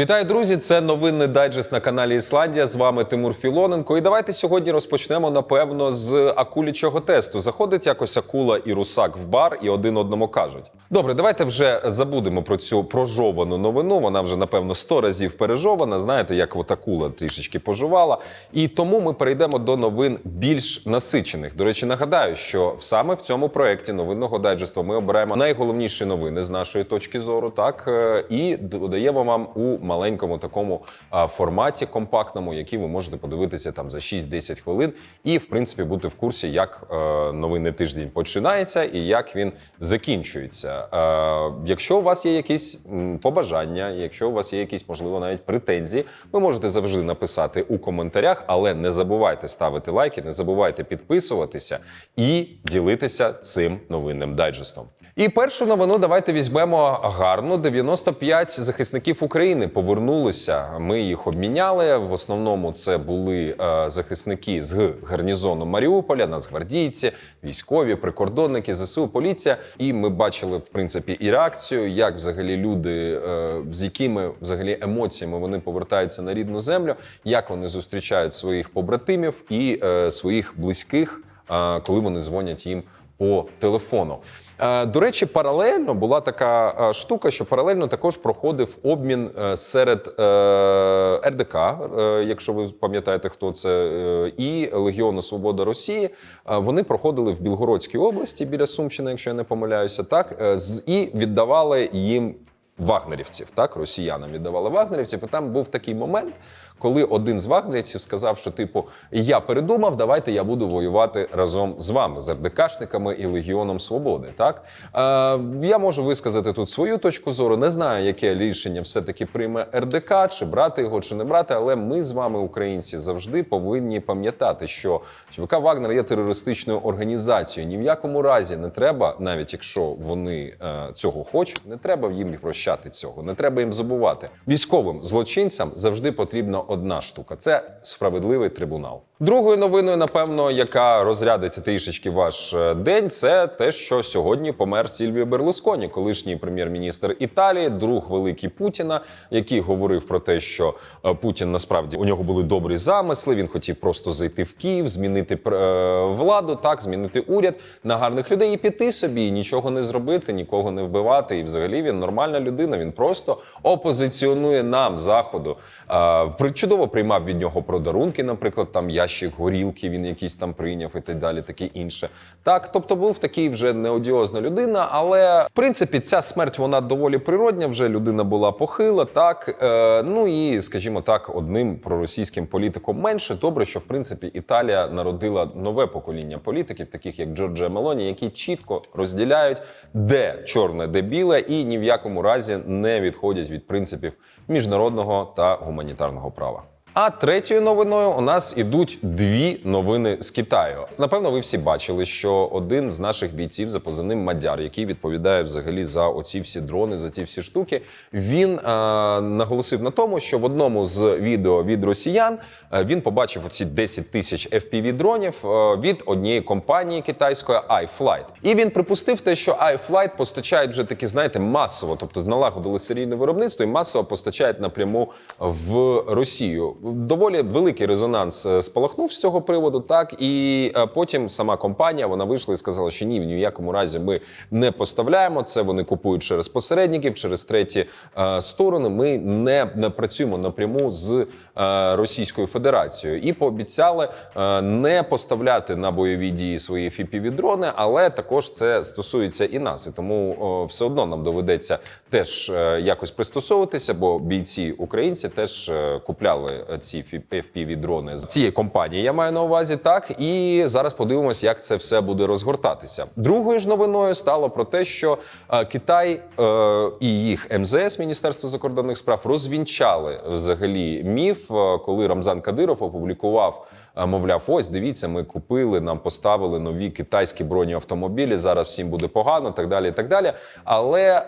Вітаю, друзі! Це новинний дайджест на каналі Ісландія. З вами Тимур Філоненко. І давайте сьогодні розпочнемо напевно з акулячого тесту. Заходить якось акула і русак в бар, і один одному кажуть: добре, давайте вже забудемо про цю прожовану новину. Вона вже напевно сто разів пережована. Знаєте, як от акула трішечки пожувала. І тому ми перейдемо до новин більш насичених. До речі, нагадаю, що саме в цьому проєкті новинного дайджесту ми обираємо найголовніші новини з нашої точки зору, так е, і додаємо вам у маленькому такому форматі компактному, який ви можете подивитися там за 6-10 хвилин, і в принципі бути в курсі, як е, новинний тиждень починається і як він закінчується. Е, якщо у вас є якісь побажання, якщо у вас є якісь, можливо, навіть претензії, ви можете завжди написати у коментарях, але не забувайте ставити лайки, не забувайте підписуватися і ділитися цим новинним дайджестом. І першу новину давайте візьмемо гарну. 95 захисників України повернулися. Ми їх обміняли. В основному це були е, захисники з гарнізону Маріуполя, нацгвардійці, військові, прикордонники, ЗСУ, поліція. І ми бачили в принципі і реакцію, як взагалі люди, е, з якими взагалі емоціями вони повертаються на рідну землю, як вони зустрічають своїх побратимів і е, своїх близьких, е, коли вони дзвонять їм по телефону. Е, До речі, паралельно була така е, штука, що паралельно також проходив обмін е, серед РДК, якщо ви пам'ятаєте, хто це, і Легіону Свобода Росії. Вони проходили в Білгородській області біля Сумщини, якщо я не помиляюся, так і віддавали їм вагнерівців, так росіянам віддавали вагнерівців. І там був такий момент, коли один з вагнерівців сказав, що типу я передумав, давайте я буду воювати разом з вами, з РДКшниками і Легіоном Свободи. Так е, я можу висказати тут свою точку зору. Не знаю, яке рішення все-таки прийме РДК, чи брати його, чи не брати. Але ми з вами, українці, завжди повинні пам'ятати, що ЧВК Вагнер є терористичною організацією. Ні в якому разі не треба, навіть якщо вони е, цього хочуть, не треба їм прощати цього. Не треба їм забувати. Військовим злочинцям завжди потрібна одна штука це справедливий трибунал. Другою новиною, напевно, яка розрядить трішечки ваш е, день, це те, що сьогодні помер Сільвіо Берлусконі, колишній прем'єр-міністр Італії, друг великий Путіна, який говорив про те, що е, Путін насправді у нього були добрі замисли. Він хотів просто зайти в Київ, змінити е, владу, так змінити уряд на гарних людей і піти собі, і нічого не зробити, нікого не вбивати. І взагалі він нормальна людина. Він просто опозиціонує нам заходу. Чудово приймав від нього подарунки, наприклад, там ящик горілки, він якийсь там прийняв і так далі, таке інше. Так, тобто був такий вже неодіозна людина, але в принципі ця смерть вона доволі природня. Вже людина була похила, так е, ну і скажімо так, одним проросійським політиком менше. Добре, що в принципі Італія народила нове покоління політиків, таких як Джорджа Мелоні, які чітко розділяють, де чорне, де біле, і ні в якому разі не відходять від принципів міжнародного та гуманітарного права. А третьою новиною у нас ідуть дві новини з Китаю. Напевно, ви всі бачили, що один з наших бійців за позивним Мадяр, який відповідає взагалі за оці всі дрони, за ці всі штуки, він е, наголосив на тому, що в одному з відео від росіян е, він побачив оці 10 тисяч fpv дронів е, від однієї компанії китайської iFlight. І він припустив те, що iFlight постачають вже такі, знаєте, масово, тобто налагодили серійне виробництво і масово постачають напряму в Росію. Доволі великий резонанс е, спалахнув з цього приводу. Так і е, потім сама компанія вона вийшла і сказала, що ні, в ні в якому разі ми не поставляємо це. Вони купують через посередників, через треті е, сторони. Ми не, не працюємо напряму з е, Російською Федерацією і пообіцяли е, не поставляти на бойові дії свої fpv дрони але також це стосується і нас. І тому о, все одно нам доведеться теж е, якось пристосовуватися, бо бійці українці теж е, купляли ці fpv дрони з цієї компанії. Я маю на увазі так. І зараз подивимося, як це все буде розгортатися. Другою ж новиною стало про те, що е, Китай е, і їх МЗС Міністерство закордонних справ розвінчали взагалі міф, е, коли Рамзан Кадиров опублікував. Е, Мовляв, ось дивіться, ми купили, нам поставили нові китайські бронеавтомобілі. Зараз всім буде погано, так далі. так далі. Але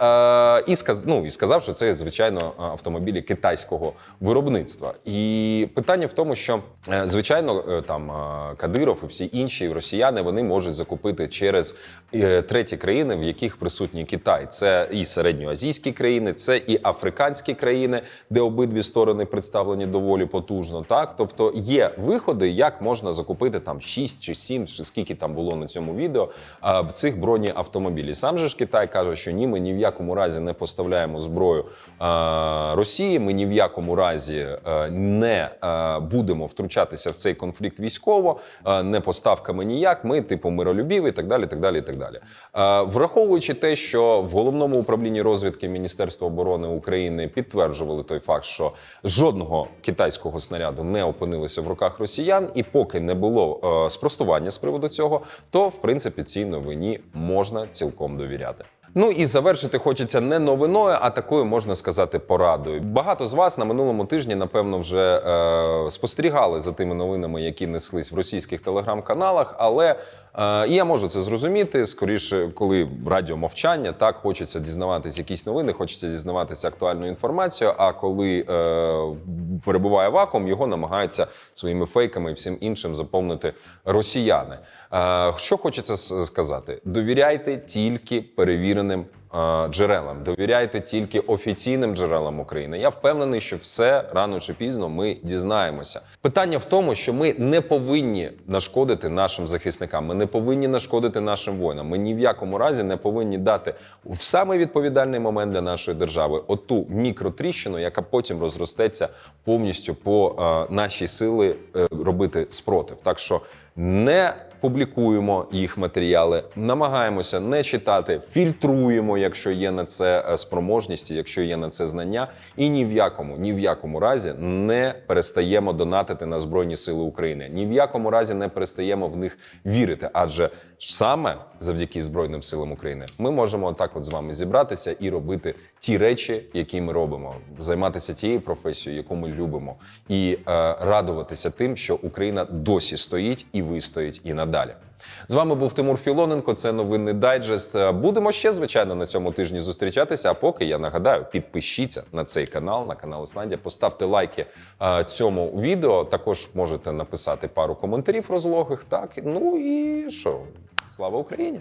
е, і сказ, ну, і сказав, що це звичайно автомобілі китайського виробництва. І І питання в тому, що е, звичайно е, там е, Кадиров і всі інші росіяни вони можуть закупити через е, треті країни, в яких присутній Китай. Це і середньоазійські країни, це і африканські країни, де обидві сторони представлені доволі потужно. Так, тобто є виходи, як можна закупити там 6 чи 7, чи скільки там було на цьому відео в цих бронеавтомобілів. Сам же ж Китай каже, що ні, ми ні в якому разі не поставляємо зброю Росії. Ми ні в якому разі не будемо втручатися в цей конфлікт військово, не поставками ніяк. Ми, типу, миролюбіві і так далі. так далі, так далі. Враховуючи те, що в головному управлінні розвідки Міністерства оборони України підтверджували той факт, що жодного китайського снаряду не опинилося в руках росіян, і поки не було е, спростування з приводу цього, то в принципі цій новині можна цілком довіряти. Ну і завершити хочеться не новиною, а такою можна сказати порадою. Багато з вас на минулому тижні, напевно, вже е, спостерігали за тими новинами, які неслись в російських телеграм-каналах. Але і я можу це зрозуміти. Скоріше, коли радіо мовчання, так хочеться дізнаватися якісь новини, хочеться дізнаватися актуальну інформацію. А коли е, перебуває вакуум, його намагаються своїми фейками і всім іншим заповнити росіяни. Е, Що хочеться сказати? Довіряйте тільки перевіреним е, джерелам, довіряйте тільки офіційним джерелам України. Я впевнений, що все рано чи пізно ми дізнаємося. Питання в тому, що ми не повинні нашкодити нашим захисникам. Ми не повинні нашкодити нашим воїнам. Ми ні в якому разі не повинні дати в самий відповідальний момент для нашої держави оту мікротріщину, яка потім розростеться повністю по е, нашій сили е, робити спротив. Так що не публікуємо їх матеріали, намагаємося не читати, фільтруємо, якщо є на це е, спроможність, якщо є на це знання, і ні в якому, ні в якому разі не перестаємо донатити на Збройні Сили України. Ні в якому разі не перестаємо в них вірити, адже саме завдяки Збройним силам України ми можемо отак от з вами зібратися і робити ті речі, які ми робимо, займатися тією професією, яку ми любимо, і е, радуватися тим, що Україна досі стоїть і вистоїть і надалі. З вами був Тимур Філоненко. Це новинний дайджест. Е, Будемо ще звичайно на цьому тижні зустрічатися. А поки я нагадаю, підпишіться на цей канал, на канал Ісландія, поставте лайки е, цьому відео. Також можете написати пару коментарів розлогих. Так ну і що? Слава Україні!